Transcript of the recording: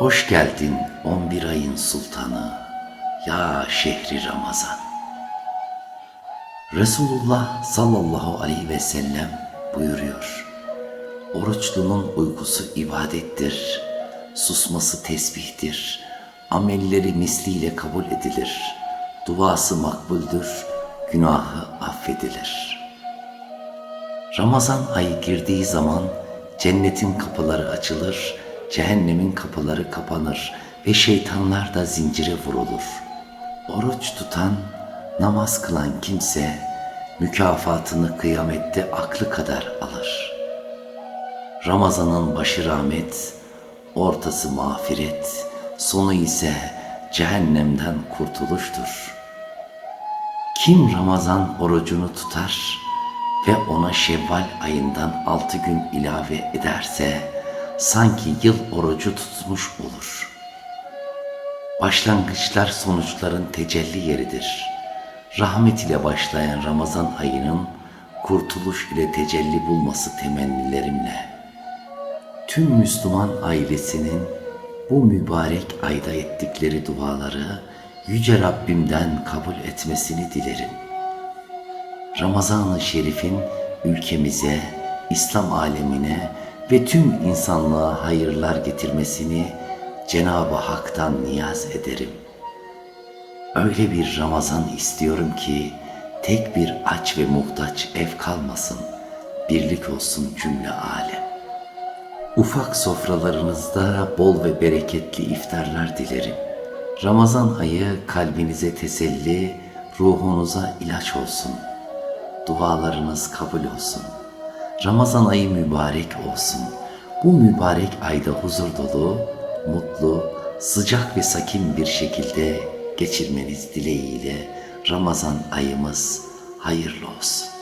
Hoş geldin 11 ayın sultanı, ya şehri Ramazan. Resulullah sallallahu aleyhi ve sellem buyuruyor. Oruçlunun uykusu ibadettir, susması tesbihtir, amelleri misliyle kabul edilir, duası makbuldür, günahı affedilir.'' Ramazan ayı girdiği zaman cennetin kapıları açılır, cehennemin kapıları kapanır ve şeytanlar da zincire vurulur. Oruç tutan, namaz kılan kimse mükafatını kıyamette aklı kadar alır. Ramazanın başı rahmet, ortası mağfiret, sonu ise cehennemden kurtuluştur.'' Kim Ramazan orucunu tutar ve ona Şevval ayından altı gün ilave ederse sanki yıl orucu tutmuş olur. Başlangıçlar sonuçların tecelli yeridir. Rahmet ile başlayan Ramazan ayının kurtuluş ile tecelli bulması temennilerimle. Tüm Müslüman ailesinin bu mübarek ayda ettikleri duaları Yüce Rabbimden kabul etmesini dilerim. Ramazan-ı Şerif'in ülkemize, İslam alemine ve tüm insanlığa hayırlar getirmesini Cenab-ı Hak'tan niyaz ederim. Öyle bir Ramazan istiyorum ki tek bir aç ve muhtaç ev kalmasın, birlik olsun cümle alem. Ufak sofralarınızda bol ve bereketli iftarlar dilerim. Ramazan ayı kalbinize teselli, ruhunuza ilaç olsun. Dualarınız kabul olsun. Ramazan ayı mübarek olsun. Bu mübarek ayda huzur dolu, mutlu, sıcak ve sakin bir şekilde geçirmeniz dileğiyle Ramazan ayımız hayırlı olsun.